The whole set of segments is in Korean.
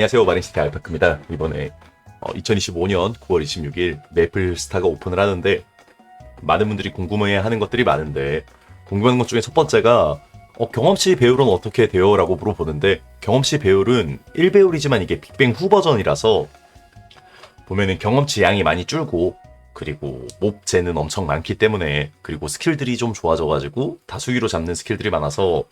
안녕하세요 마린시티 알파크입니다 이번에 2025년 9월 26일 메이플 스타가 오픈을 하는데 많은 분들이 궁금해하는 것들이 많은데 궁금한 것 중에 첫 번째가 어, 경험치 배율은 어떻게 돼요? 라고 물어보는데 경험치 배율은 1배율이지만 이게 빅뱅 후 버전이라서 보면은 경험치 양이 많이 줄고 그리고 몹제는 엄청 많기 때문에 그리고 스킬들이 좀 좋아져가지고 다수기로 잡는 스킬들이 많아서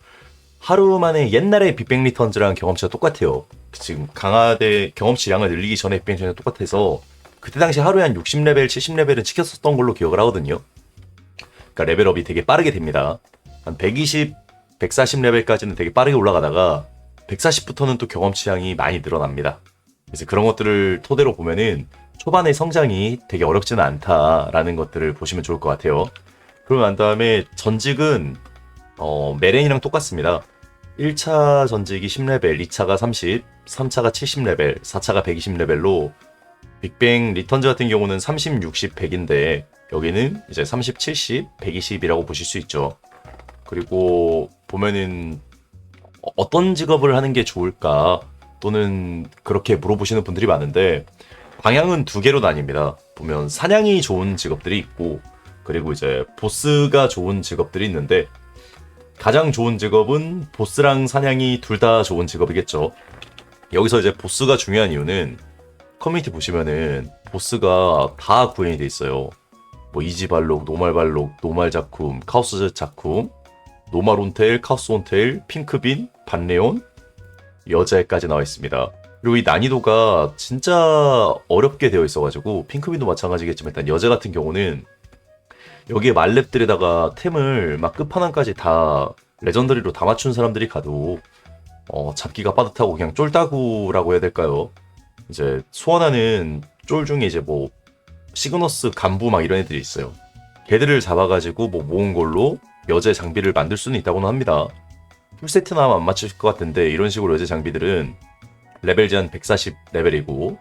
하루 만에 옛날에 빅뱅 리턴즈랑 경험치가 똑같아요. 지금 강화대 경험치량을 늘리기 전에 빅뱅 리턴즈랑 똑같아서 그때 당시 하루에 한 60레벨, 70레벨은 찍혔었던 걸로 기억을 하거든요. 그러니까 레벨업이 되게 빠르게 됩니다. 한 120, 140레벨까지는 되게 빠르게 올라가다가 140부터는 또 경험치량이 많이 늘어납니다. 그래서 그런 것들을 토대로 보면은 초반의 성장이 되게 어렵지는 않다라는 것들을 보시면 좋을 것 같아요. 그러고 난 다음에 전직은 어, 메렌이랑 똑같습니다. 1차 전직이 10레벨, 2차가 30, 3차가 70레벨, 4차가 120레벨로 빅뱅 리턴즈 같은 경우는 30, 60, 100인데 여기는 이제 30, 70, 120이라고 보실 수 있죠. 그리고 보면은 어- 어떤 직업을 하는 게 좋을까 또는 그렇게 물어보시는 분들이 많은데 방향은 두 개로 나뉩니다. 보면 사냥이 좋은 직업들이 있고 그리고 이제 보스가 좋은 직업들이 있는데 가장 좋은 직업은 보스랑 사냥이 둘 다 좋은 직업이겠죠. 여기서 이제 보스가 중요한 이유는 커뮤니티 보시면은 보스가 다 구현이 돼 있어요. 뭐 이지발록, 노말발록, 노말 작쿰, 카오스 작쿰, 노말 온테일, 카오스 온테일, 핑크빈, 반레온, 여자애까지 나와 있습니다. 그리고 이 난이도가 진짜 어렵게 되어 있어가지고 핑크빈도 마찬가지겠지만 일단 여자 같은 경우는 여기에 말렙들에다가 템을 막 끝판왕까지 다 레전더리로 다 맞춘 사람들이 가도 어, 잡기가 빠듯하고 그냥 쫄다구라고 해야 될까요? 이제 소환하는 쫄 중에 이제 뭐 시그너스 간부 막 이런 애들이 있어요. 걔들을 잡아가지고 뭐 모은 걸로 여제 장비를 만들 수는 있다고는 합니다. 풀세트나 안 맞출 것 같은데 이런 식으로 여제 장비들은 레벨 제한 140 레벨이고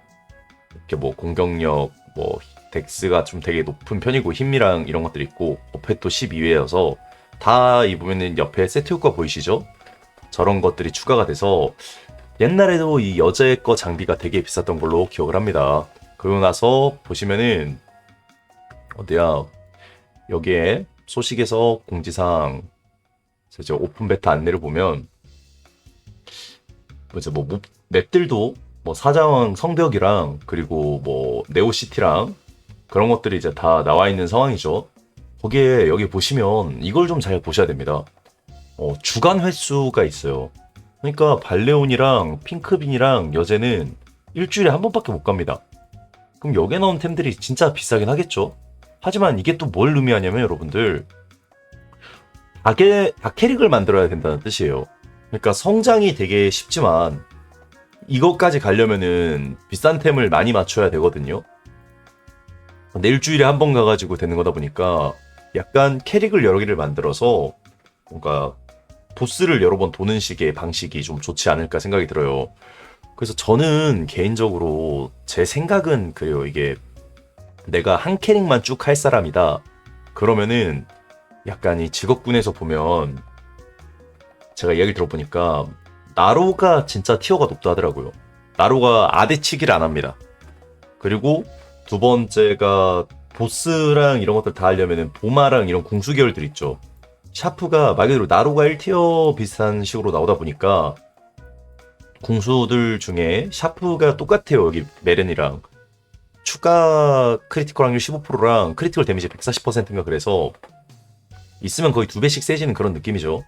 이렇게 뭐 공격력 뭐 덱스가 좀 되게 높은 편이고 힘이랑 이런 것들이 있고 어패도 12회여서 다 입으면은 옆에 세트 효과 보이시죠? 저런 것들이 추가가 돼서 옛날에도 이 여자의 거 장비가 되게 비쌌던 걸로 기억을 합니다. 그러고 나서 보시면은 어디야 여기에 소식에서 공지상 이제 오픈 베타 안내를 보면 뭐 이제 뭐 몹- 맵들도 뭐 사자왕 성벽이랑 그리고 뭐 네오시티랑 그런 것들이 이제 다 나와 있는 상황이죠. 거기에 여기 보시면 이걸 좀 잘 보셔야 됩니다. 어, 주간 횟수가 있어요. 그러니까 발레온이랑 핑크빈이랑 여제는 일주일에 한 번밖에 못 갑니다. 그럼 여기에 나온 템들이 진짜 비싸긴 하겠죠. 하지만 이게 또 뭘 의미하냐면 여러분들 다게 다 캐릭을 만들어야 된다는 뜻이에요. 그러니까 성장이 되게 쉽지만 이것까지 가려면은 비싼 템을 많이 맞춰야 되거든요. 근데 일주일에 한 번 가가지고 되는 거다 보니까 약간 캐릭을 여러 개를 만들어서 뭔가 보스를 여러 번 도는 식의 방식이 좀 좋지 않을까 생각이 들어요. 그래서 저는 개인적으로 제 생각은 그래요. 이게 내가 한 캐릭만 쭉 할 사람이다. 그러면은 약간 이 직업군에서 보면 제가 이야기를 들어보니까 나로가 진짜 티어가 높다 하더라고요. 나로가 아대치기를 안 합니다. 그리고 두 번째가 보스랑 이런 것들 다 하려면은 보마랑 이런 궁수 계열들 있죠. 샤프가 말 그대로 나로가 1티어 비슷한 식으로 나오다 보니까 궁수들 중에 샤프가 똑같아요. 여기 메렌이랑 추가 크리티컬 확률 15%랑 크리티컬 데미지 140%인가 그래서 있으면 거의 두 배씩 세지는 그런 느낌이죠.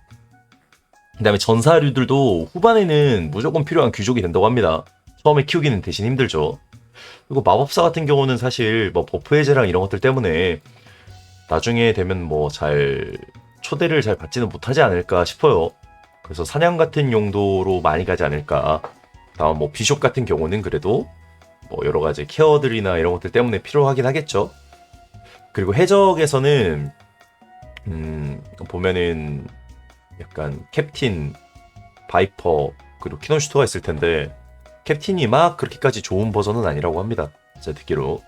그 다음에 전사류들도 후반에는 무조건 필요한 귀족이 된다고 합니다. 처음에 키우기는 대신 힘들죠. 그리고 마법사 같은 경우는 사실 뭐 버프 해제랑 이런 것들 때문에 나중에 되면 뭐 잘 초대를 잘 받지는 못하지 않을까 싶어요. 그래서 사냥 같은 용도로 많이 가지 않을까. 다음 뭐 비숍 같은 경우는 그래도 뭐 여러 가지 케어들이나 이런 것들 때문에 필요하긴 하겠죠. 그리고 해적에서는 음 보면은 약간 캡틴, 바이퍼 그리고 키노슈터가 있을 텐데 캡틴이 막 그렇게까지 좋은 버전은 아니라고 합니다. 제 듣기로.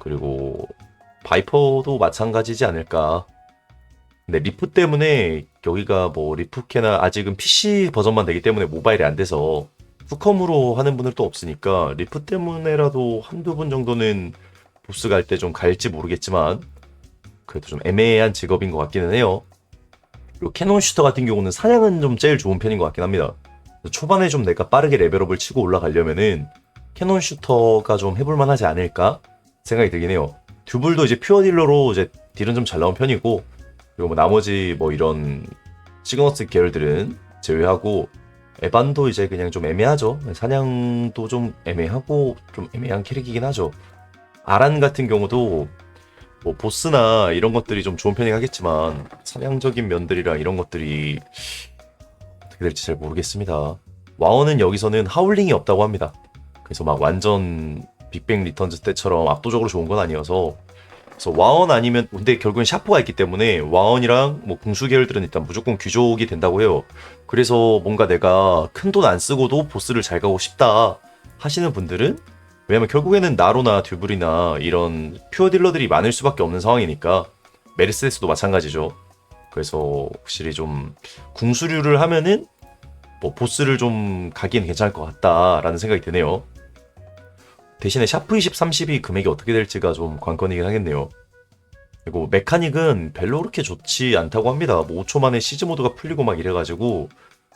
그리고 바이퍼도 마찬가지지 않을까. 근데 리프 때문에 여기가 뭐 리프캐나 아직은 PC 버전만 되기 때문에 모바일이 안 돼서 후컴으로 하는 분들도 없으니까 리프 때문에라도 한두 분 정도는 보스 갈 때 좀 갈지 모르겠지만 그래도 좀 애매한 직업인 것 같기는 해요. 그리고 캐논 슈터 같은 경우는 사냥은 좀 제일 좋은 편인 것 같긴 합니다. 초반에 좀 내가 빠르게 레벨업을 치고 올라가려면은 캐논 슈터가 좀 해볼만 하지 않을까 생각이 들긴 해요. 듀블도 이제 퓨어 딜러로 이제 딜은 좀 잘 나온 편이고 그리고 뭐 나머지 뭐 이런 시그너스 계열들은 제외하고 에반도 이제 그냥 좀 애매하죠. 사냥도 좀 애매하고 좀 애매한 캐릭이긴 하죠. 아란 같은 경우도 뭐 보스나 이런 것들이 좀 좋은 편이긴 하겠지만 사냥적인 면들이랑 이런 것들이 어떻게 될지 잘 모르겠습니다. 와어는 여기서는 하울링이 없다고 합니다. 그래서 막 완전 빅뱅 리턴즈 때처럼 압도적으로 좋은 건 아니어서 그래서 와언 아니면 근데 결국엔 샤프가 있기 때문에 와언이랑 뭐 궁수 계열들은 일단 무조건 귀족이 된다고 해요. 그래서 뭔가 내가 큰 돈 안 쓰고도 보스를 잘 가고 싶다 하시는 분들은 왜냐면 결국에는 나로나 듀블이나 이런 퓨어 딜러들이 많을 수밖에 없는 상황이니까 메르세데스도 마찬가지죠. 그래서 확실히 좀 궁수류를 하면은 뭐 보스를 좀 가기엔 괜찮을 것 같다라는 생각이 드네요. 대신에 샤프 20, 30이 금액이 어떻게 될지가 좀 관건이긴 하겠네요. 그리고 메카닉은 별로 그렇게 좋지 않다고 합니다. 뭐 5초 만에 시즈 모드가 풀리고 막 이래가지고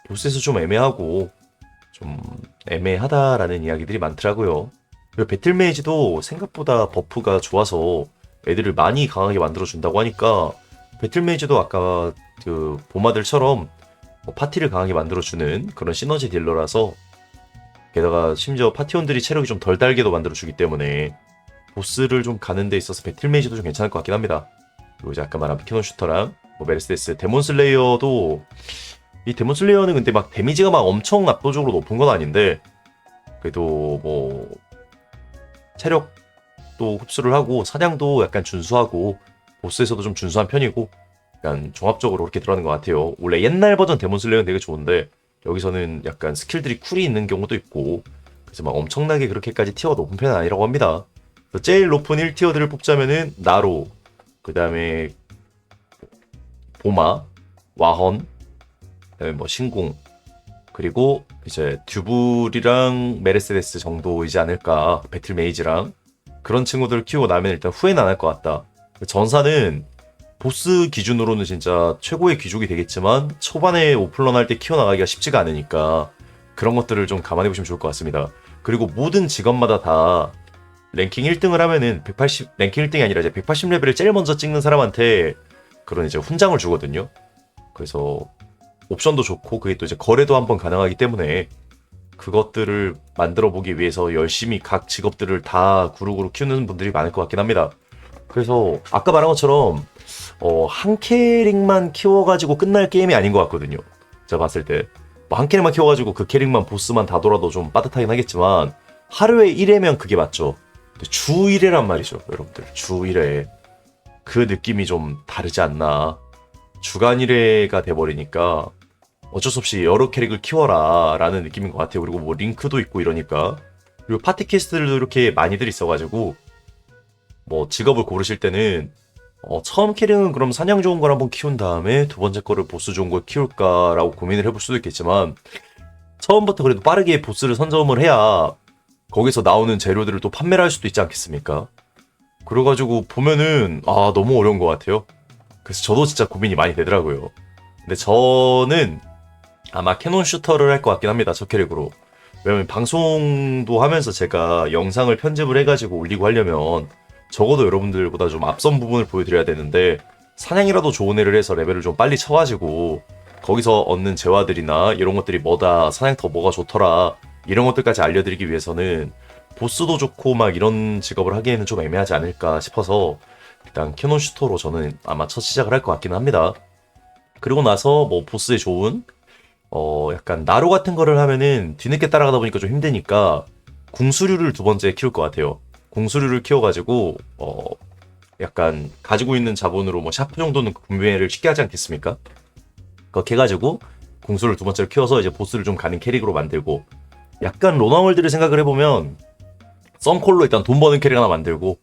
보스에서 좀 애매하고 좀 애매하다라는 이야기들이 많더라고요. 그리고 배틀메이지도 생각보다 버프가 좋아서 애들을 많이 강하게 만들어준다고 하니까 배틀메이지도 아까 그 보마들처럼 뭐 파티를 강하게 만들어주는 그런 시너지 딜러라서 게다가 심지어 파티원들이 체력이 좀 덜 달게도 만들어주기 때문에 보스를 좀 가는 데 있어서 배틀메이지도 좀 괜찮을 것 같긴 합니다. 그리고 이제 아까 말한 피키논 슈터랑 뭐 메르세데스, 데몬슬레이어도 이 데몬슬레이어는 근데 막 데미지가 막 엄청 압도적으로 높은 건 아닌데 그래도 뭐 체력도 흡수를 하고 사냥도 약간 준수하고 보스에서도 좀 준수한 편이고 약간 종합적으로 그렇게 들어가는 것 같아요. 원래 옛날 버전 데몬 슬레이어는 되게 좋은데 여기서는 약간 스킬들이 쿨이 있는 경우도 있고 그래서 막 엄청나게 그렇게까지 티어가 높은 편은 아니라고 합니다. 제일 높은 1티어들을 뽑자면은 나로 그 다음에 보마, 와헌, 그다음에 뭐 신궁 그리고 이제 듀블이랑 메르세데스 정도이지 않을까 배틀 메이지랑 그런 친구들 키우고 나면 일단 후회는 안 할 것 같다. 전사는 보스 기준으로는 진짜 최고의 귀족이 되겠지만 초반에 오플런 할 때 키워나가기가 쉽지가 않으니까 그런 것들을 좀 감안해 보시면 좋을 것 같습니다. 그리고 모든 직업마다 다 랭킹 1등을 하면은 180 랭킹 1등이 아니라 이제 180레벨을 제일 먼저 찍는 사람한테 그런 이제 훈장을 주거든요. 그래서 옵션도 좋고 그게 또 이제 거래도 한번 가능하기 때문에 그것들을 만들어 보기 위해서 열심히 각 직업들을 다 그룹으로 키우는 분들이 많을 것 같긴 합니다. 그래서 아까 말한 것처럼 어, 한 캐릭만 키워가지고 끝날 게임이 아닌 것 같거든요. 제가 봤을 때. 뭐 한 캐릭만 키워가지고 그 캐릭만 보스만 다 돌아도 좀 빠듯하긴 하겠지만, 하루에 1회면 그게 맞죠. 주 1회란 말이죠, 여러분들. 주 1회. 그 느낌이 좀 다르지 않나. 주간 1회가 돼버리니까, 어쩔 수 없이 여러 캐릭을 키워라 라는 느낌인 것 같아요. 그리고 뭐 링크도 있고 이러니까. 그리고 파티 퀘스트들도 이렇게 많이들 있어가지고, 뭐 직업을 고르실 때는 어, 처음 캐릭은 그럼 사냥 좋은 걸 한번 키운 다음에 두 번째 거를 보스 좋은 걸 키울까라고 고민을 해볼 수도 있겠지만 처음부터 그래도 빠르게 보스를 선점을 해야 거기서 나오는 재료들을 또 판매를 할 수도 있지 않겠습니까? 그래가지고 보면은 아 너무 어려운 것 같아요. 그래서 저도 진짜 고민이 많이 되더라고요. 근데 저는 아마 캐논 슈터를 할 것 같긴 합니다. 저 캐릭으로. 왜냐면 방송도 하면서 제가 영상을 편집을 해가지고 올리고 하려면 적어도 여러분들보다 좀 앞선 부분을 보여드려야 되는데 사냥이라도 좋은 애를 해서 레벨을 좀 빨리 쳐가지고 거기서 얻는 재화들이나 이런 것들이 뭐다 사냥터 뭐가 좋더라 이런 것들까지 알려드리기 위해서는 보스도 좋고 막 이런 직업을 하기에는 좀 애매하지 않을까 싶어서 일단 캐논 슈터로 저는 아마 첫 시작을 할 것 같기는 합니다. 그리고 나서 뭐 보스에 좋은 어 약간 나로 같은 거를 하면은 뒤늦게 따라가다 보니까 좀 힘드니까 궁수류를 두 번째 키울 것 같아요. 공수류를 키워가지고 어 약간 가지고 있는 자본으로 뭐 샤프 정도는 구매를 쉽게 하지 않겠습니까? 그렇게 해가지고 공수를 두 번째로 키워서 이제 보스를 좀 가는 캐릭으로 만들고 약간 로나월드를 생각을 해보면 썬콜로 일단 돈 버는 캐릭 하나 만들고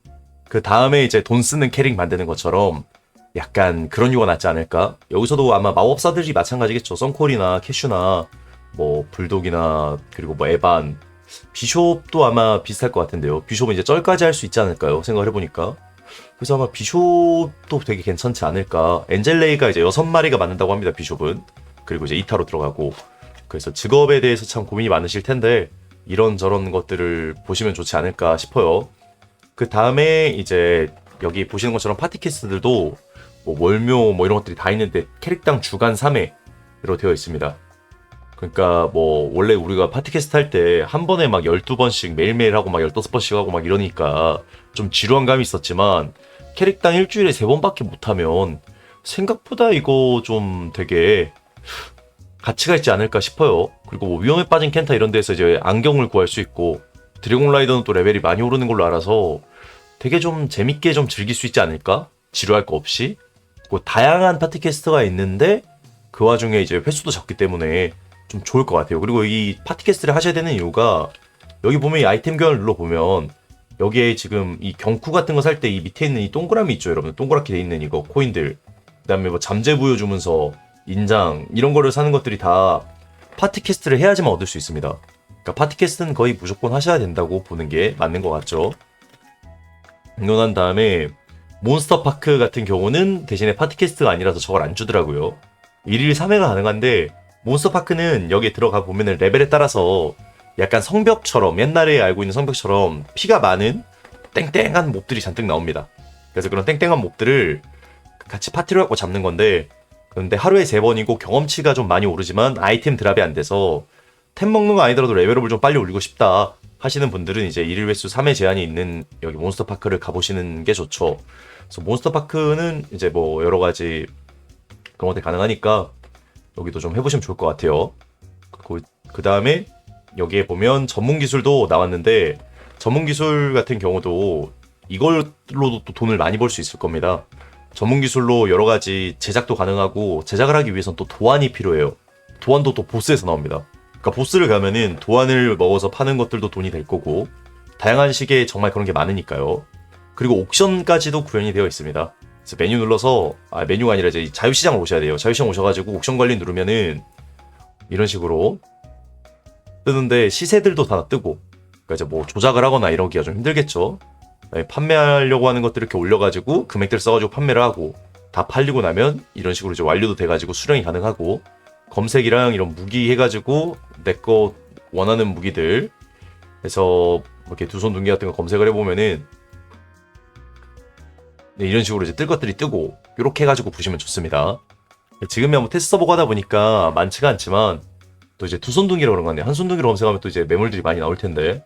그 다음에 이제 돈 쓰는 캐릭 만드는 것처럼 약간 그런 유가 낫지 않을까? 여기서도 아마 마법사들이 마찬가지겠죠. 썬콜이나 캐슈나 뭐 불독이나 그리고 뭐 에반, 비숍도 아마 비슷할 것 같은데요. 비숍은 이제 쩔까지 할 수 있지 않을까요? 생각을 해보니까. 그래서 아마 비숍도 되게 괜찮지 않을까. 엔젤레이가 이제 여섯 마리가 맞는다고 합니다. 비숍은. 그리고 이제 이타로 들어가고. 그래서 직업에 대해서 참 고민이 많으실 텐데 이런저런 것들을 보시면 좋지 않을까 싶어요. 그 다음에 이제 여기 보시는 것처럼 파티캐스트들도 뭐 월묘 뭐 이런 것들이 다 있는데 캐릭당 주간 3회로 되어 있습니다. 그러니까 뭐 원래 우리가 파티캐스트 할 때 한 번에 막 12번씩 매일매일 하고 막 15번씩 하고 막 이러니까 좀 지루한 감이 있었지만 캐릭당 일주일에 3번밖에 못 하면 생각보다 이거 좀 되게 가치가 있지 않을까 싶어요. 그리고 뭐 위험에 빠진 켄타 이런 데서 이제 안경을 구할 수 있고 드래곤 라이더는 또 레벨이 많이 오르는 걸로 알아서 되게 좀 재밌게 좀 즐길 수 있지 않을까? 지루할 거 없이. 그 다양한 파티캐스트가 있는데 그 와중에 이제 횟수도 적기 때문에 좀 좋을 것 같아요. 그리고 이 파티캐스트를 하셔야 되는 이유가 여기 보면 이 아이템 교환을 눌러보면 여기에 지금 이 경쿠 같은 거 살 때 이 밑에 있는 이 동그라미 있죠, 여러분. 동그랗게 돼 있는 이거 코인들. 그다음에 뭐 잠재 부여 주문서, 인장 이런 거를 사는 것들이 다 파티 캐스트를 해야지만 얻을 수 있습니다. 그러니까 파티 캐스트는 거의 무조건 하셔야 된다고 보는 게 맞는 것 같죠. 이거 난 다음에 몬스터 파크 같은 경우는 대신에 파티 캐스트가 아니라서 저걸 안 주더라고요. 1일 3회가 가능한데 몬스터 파크는 여기에 들어가 보면은 레벨에 따라서 약간 성벽처럼 옛날에 알고 있는 성벽처럼 피가 많은 땡땡한 몹들이 잔뜩 나옵니다. 그래서 그런 땡땡한 몹들을 같이 파티로 갖고 잡는 건데 그런데 하루에 세 번이고 경험치가 좀 많이 오르지만 아이템 드랍이 안 돼서 템 먹는 거 아니더라도 레벨업을 좀 빨리 올리고 싶다 하시는 분들은 이제 1일 횟수 3회 제한이 있는 여기 몬스터 파크를 가보시는 게 좋죠. 그래서 몬스터 파크는 이제 뭐 여러 가지 그런 것들이 가능하니까 여기도 좀 해보시면 좋을 것 같아요. 그, 그 다음에 여기에 보면 전문 기술도 나왔는데 전문 기술 같은 경우도 이걸로도 또 돈을 많이 벌 수 있을 겁니다. 전문 기술로 여러 가지 제작도 가능하고 제작을 하기 위해선 또 도안이 필요해요. 도안도 또 보스에서 나옵니다. 그러니까 보스를 가면은 도안을 먹어서 파는 것들도 돈이 될 거고 다양한 식의 정말 그런 게 많으니까요. 그리고 옥션까지도 구현이 되어 있습니다. 그래서 메뉴 눌러서 아 메뉴가 아니라 이제 자유시장을 오셔야 돼요. 자유시장 오셔가지고 옥션 관리 누르면은 이런 식으로 뜨는데 시세들도 다 뜨고 그러니까 이제 뭐 조작을 하거나 이러기가 좀 힘들겠죠. 네, 판매하려고 하는 것들 이렇게 올려가지고 금액들 써가지고 판매를 하고 다 팔리고 나면 이런 식으로 이제 완료도 돼가지고 수령이 가능하고 검색이랑 이런 무기 해가지고 내 거 원하는 무기들 해서 이렇게 두 손 둥기 같은 거 검색을 해보면은 네, 이런 식으로 이제 뜰 것들이 뜨고 이렇게 해가지고 보시면 좋습니다. 지금이야 뭐 테스트 서버가 하다 보니까 많지가 않지만 또 이제 두 손둥이로 그런 건데 한 손둥이로 검색하면 또 이제 매물들이 많이 나올 텐데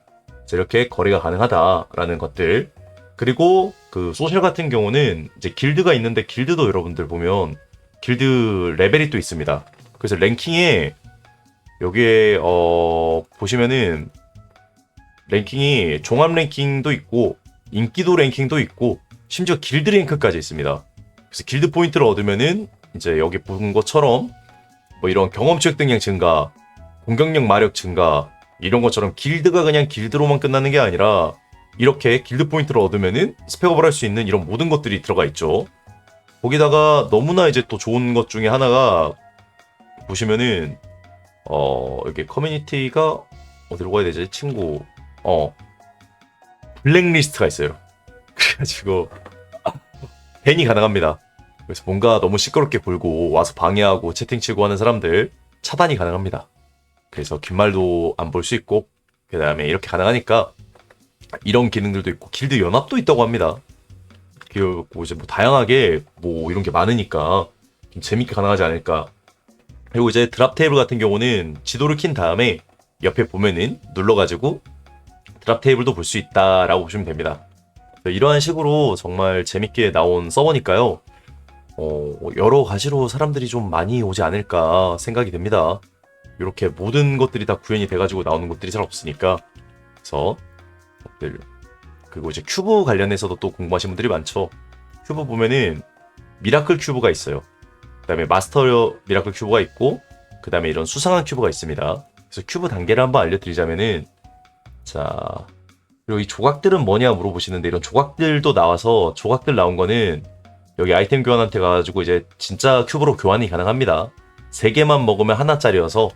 이렇게 거래가 가능하다라는 것들 그리고 그 소셜 같은 경우는 이제 길드가 있는데 길드도 여러분들 보면 길드 레벨이 또 있습니다. 그래서 랭킹에 여기에 어 보시면은 랭킹이 종합 랭킹도 있고 인기도 랭킹도 있고 심지어 길드 랭크까지 있습니다. 그래서 길드 포인트를 얻으면은 이제 여기 본 것처럼 뭐 이런 경험치 등량 증가, 공격력 마력 증가 이런 것처럼 길드가 그냥 길드로만 끝나는 게 아니라 이렇게 길드 포인트를 얻으면은 스펙업을 할 수 있는 이런 모든 것들이 들어가 있죠. 거기다가 너무나 이제 또 좋은 것 중에 하나가 보시면은 어 이렇게 커뮤니티가 어디로 가야 되지? 친구 어 블랙리스트가 있어요. 그래가지고 밴이 가능합니다. 그래서 뭔가 너무 시끄럽게 굴고 와서 방해하고 채팅 치고 하는 사람들 차단이 가능합니다. 그래서 긴 말도 안 볼 수 있고 그 다음에 이렇게 가능하니까 이런 기능들도 있고 길드 연합도 있다고 합니다. 그리고 이제 뭐 다양하게 뭐 이런 게 많으니까 좀 재밌게 가능하지 않을까. 그리고 이제 드랍 테이블 같은 경우는 지도를 킨 다음에 옆에 보면은 눌러가지고 드랍 테이블도 볼 수 있다라고 보시면 됩니다. 이러한 식으로 정말 재밌게 나온 서버니까요. 어, 여러 가지로 사람들이 좀 많이 오지 않을까 생각이 됩니다. 이렇게 모든 것들이 다 구현이 돼가지고 나오는 것들이 잘 없으니까. 그래서 것들 그리고 이제 큐브 관련해서도 또 궁금하신 분들이 많죠. 큐브 보면은 미라클 큐브가 있어요. 그다음에 마스터 미라클 큐브가 있고 그다음에 이런 수상한 큐브가 있습니다. 그래서 큐브 단계를 한번 알려드리자면은 자 그리고 이 조각들은 뭐냐 물어보시는데 이런 조각들도 나와서 조각들 나온 거는 여기 아이템 교환한테 가가지고 이제 진짜 큐브로 교환이 가능합니다. 세 개만 먹으면 하나짜리여서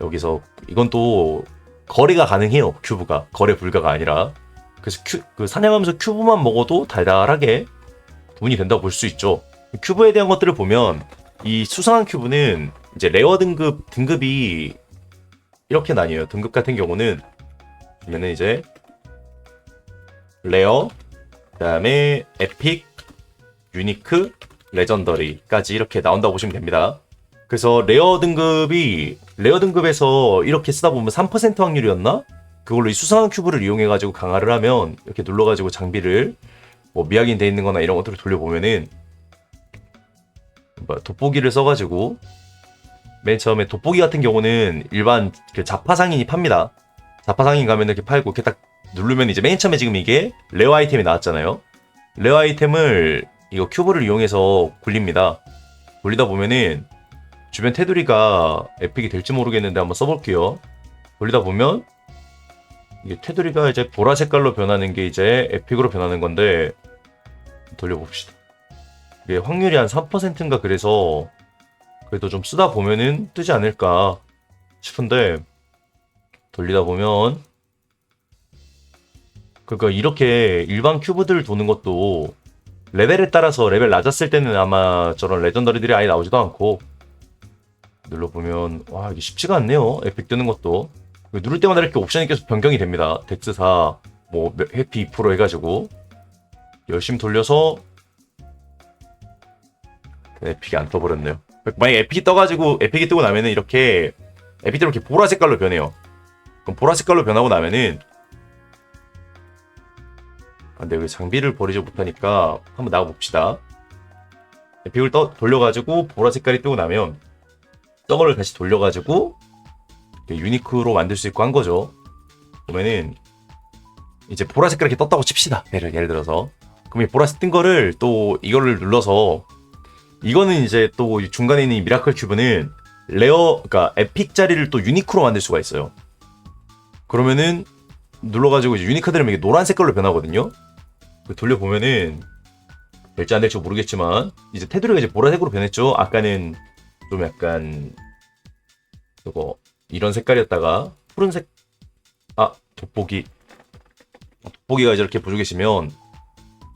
여기서 이건 또 거래가 가능해요. 큐브가 거래 불가가 아니라 그래서 큐, 그 사냥하면서 큐브만 먹어도 달달하게 돈이 된다고 볼 수 있죠. 큐브에 대한 것들을 보면 이 수상한 큐브는 이제 레어 등급 등급이 이렇게 나뉘어요. 등급 같은 경우는 보면은 이제 레어, 그 다음에 에픽, 유니크, 레전더리까지 이렇게 나온다고 보시면 됩니다. 그래서 레어 등급이 레어 등급에서 이렇게 쓰다 보면 3% 확률이었나? 그걸로 이 수상한 큐브를 이용해 가지고 강화를 하면 이렇게 눌러 가지고 장비를 뭐 미확인 돼 있는 거나 이런 것들을 돌려보면은 뭐 돋보기를 써 가지고 맨 처음에 돋보기 같은 경우는 일반 그 자파상인이 팝니다. 자파상인 가면 이렇게 팔고 이렇게 딱 누르면 이제 맨 처음에 지금 이게 레어 아이템이 나왔잖아요. 레어 아이템을 이거 큐브를 이용해서 굴립니다. 굴리다 보면은 주변 테두리가 에픽이 될지 모르겠는데 한번 써볼게요. 돌리다 보면 이게 테두리가 이제 보라 색깔로 변하는 게 이제 에픽으로 변하는 건데 돌려봅시다. 이게 확률이 한 3%인가 그래서 그래도 좀 쓰다 보면은 뜨지 않을까 싶은데 돌리다 보면 그러니까 이렇게 일반 큐브들 도는 것도 레벨에 따라서 레벨 낮았을 때는 아마 저런 레전더리들이 아예 나오지도 않고 눌러보면 와 이게 쉽지가 않네요. 에픽 뜨는 것도. 누를 때마다 이렇게 옵션이 계속 변경이 됩니다. 덱스4 뭐 해피 2% 해가지고 열심히 돌려서 에픽이 안 떠버렸네요. 만약에 에픽이 떠가지고 에픽이 뜨고 나면은 이렇게 에픽 뜨면 이렇게 보라 색깔로 변해요. 그럼 보라 색깔로 변하고 나면은 아, 근데 왜 장비를 버리지 못하니까 한번 나가봅시다 에픽을 떠, 돌려가지고 보라 색깔이 뜨고 나면 저거를 다시 돌려가지고 유니크로 만들 수 있고 한 거죠. 보면은 이제 보라 색깔 이렇게 떴다고 칩시다. 예를, 예를 들어서 그럼 이 보라색 뜬 거를 또 이거를 눌러서 이거는 이제 또 중간에 있는 이 미라클 큐브는 레어 그러니까 에픽 자리를 또 유니크로 만들 수가 있어요. 그러면은 눌러가지고 이제 유니크 들으면 이게 노란 색 깔로 변하거든요. 돌려 보면은 될지 안 될지 모르겠지만 이제 테두리가 이제 보라색으로 변했죠. 아까는 좀 약간 저거 이런 색깔이었다가 푸른색 아 돋보기 돋보기가 이제 이렇게 보조 계시면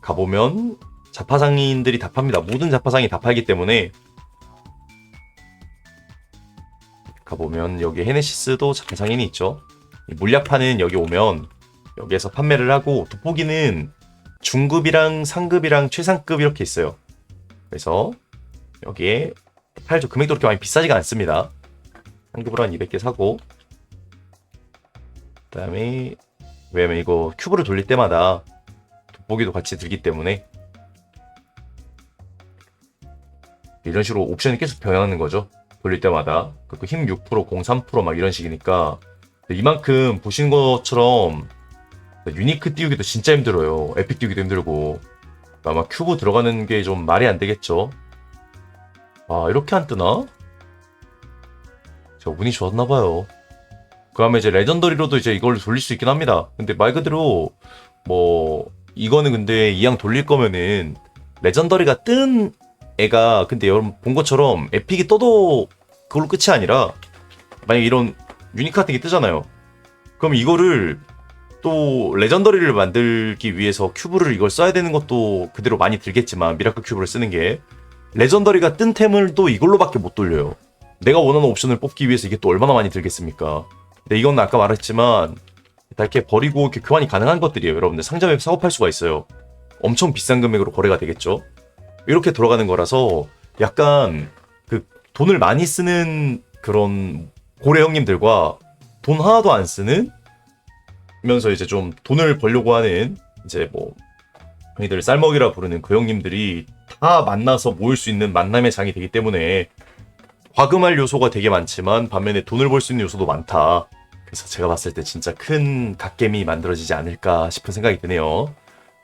가보면 자파상인들이 다 팝니다. 모든 자파상이 다 팔기 때문에 가보면 여기 헤네시스도 자파상인이 있죠. 이 물약파는 여기 오면 여기에서 판매를 하고 돋보기는 중급이랑 상급이랑 최상급 이렇게 있어요. 그래서 여기에 팔죠. 금액도 그렇게 많이 비싸지가 않습니다. 상급으로 한 200개 사고 그다음에 왜냐면 이거 큐브를 돌릴 때마다 돋보기도 같이 들기 때문에 이런 식으로 옵션이 계속 변하는 거죠. 돌릴 때마다 그리고 힘 6%, 공 3%막 이런 식이니까 이만큼 보신 것처럼 유니크 띄우기도 진짜 힘들어요. 에픽 띄우기도 힘들고 아마 큐브 들어가는 게 좀 말이 안 되겠죠. 아 이렇게 안 뜨나? 제가 운이 좋았나봐요. 그 다음에 이제 레전더리로도 이제 이걸 돌릴 수 있긴 합니다. 근데 말 그대로 뭐 이거는 근데 이왕 돌릴 거면은 레전더리가 뜬 애가 근데 여러분 본 것처럼 에픽이 떠도 그걸로 끝이 아니라 만약 이런 유니크 같은 게 뜨잖아요. 그럼 이거를 또 레전더리를 만들기 위해서 큐브를 이걸 써야 되는 것도 그대로 많이 들겠지만 미라클 큐브를 쓰는 게 레전더리가 뜬 템을 또 이걸로밖에 못 돌려요. 내가 원하는 옵션을 뽑기 위해서 이게 또 얼마나 많이 들겠습니까? 근데 이건 아까 말했지만 다 이렇게 버리고 이렇게 교환이 가능한 것들이에요. 여러분들 상점에 팔 수가 있어요. 엄청 비싼 금액으로 거래가 되겠죠. 이렇게 돌아가는 거라서 약간 그 돈을 많이 쓰는 그런 고래 형님들과 돈 하나도 안 쓰는 면서 이제 좀 돈을 벌려고 하는 이제 뭐 저희들 쌀먹이라 부르는 그 형님들이 다 만나서 모일 수 있는 만남의 장이 되기 때문에 과금할 요소가 되게 많지만 반면에 돈을 벌 수 있는 요소도 많다. 그래서 제가 봤을 때 진짜 큰 갓겜이 만들어지지 않을까 싶은 생각이 드네요.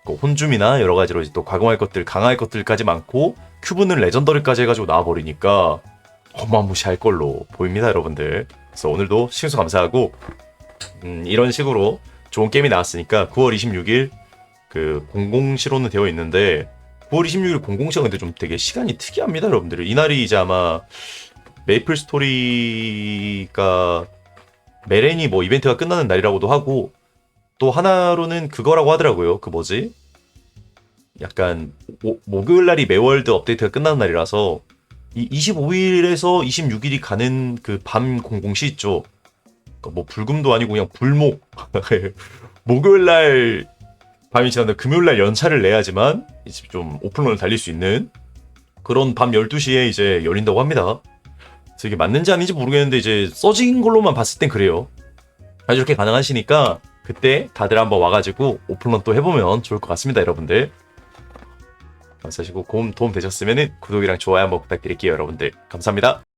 그 혼줌이나 여러 가지로 이제 또 과금할 것들, 강화할 것들까지 많고 큐브는 레전더리까지 해가지고 나와버리니까 어마무시할 걸로 보입니다, 여러분들. 그래서 오늘도 시청해서 감사하고 음, 이런 식으로 좋은 게임이 나왔으니까 9월 26일 그 공공시로는 되어 있는데 9월 26일 공공시가 근데 좀 되게 시간이 특이합니다, 여러분들. 이날이 이제 아마 메이플 스토리가 메렌이 뭐 이벤트가 끝나는 날이라고도 하고 또 하나로는 그거라고 하더라고요. 그 뭐지? 약간 모, 목요일 날이 매월드 업데이트가 끝나는 날이라서 이 25일에서 26일이 가는 그밤 00시 있죠. 뭐 불금도 아니고 그냥 불목. 목요일 날 밤이 지났는데 금요일 날 연차를 내야지만 이제 좀 오픈런을 달릴 수 있는 그런 밤 12시에 이제 열린다고 합니다. 그래서 이게 맞는지 아닌지 모르겠는데 이제 써진 걸로만 봤을 땐 그래요. 아주 이렇게 가능하시니까 그때 다들 한번 와가지고 오픈런 또 해보면 좋을 것 같습니다, 여러분들. 감사하시고 도움 되셨으면 구독이랑 좋아요 한번 부탁드릴게요, 여러분들. 감사합니다.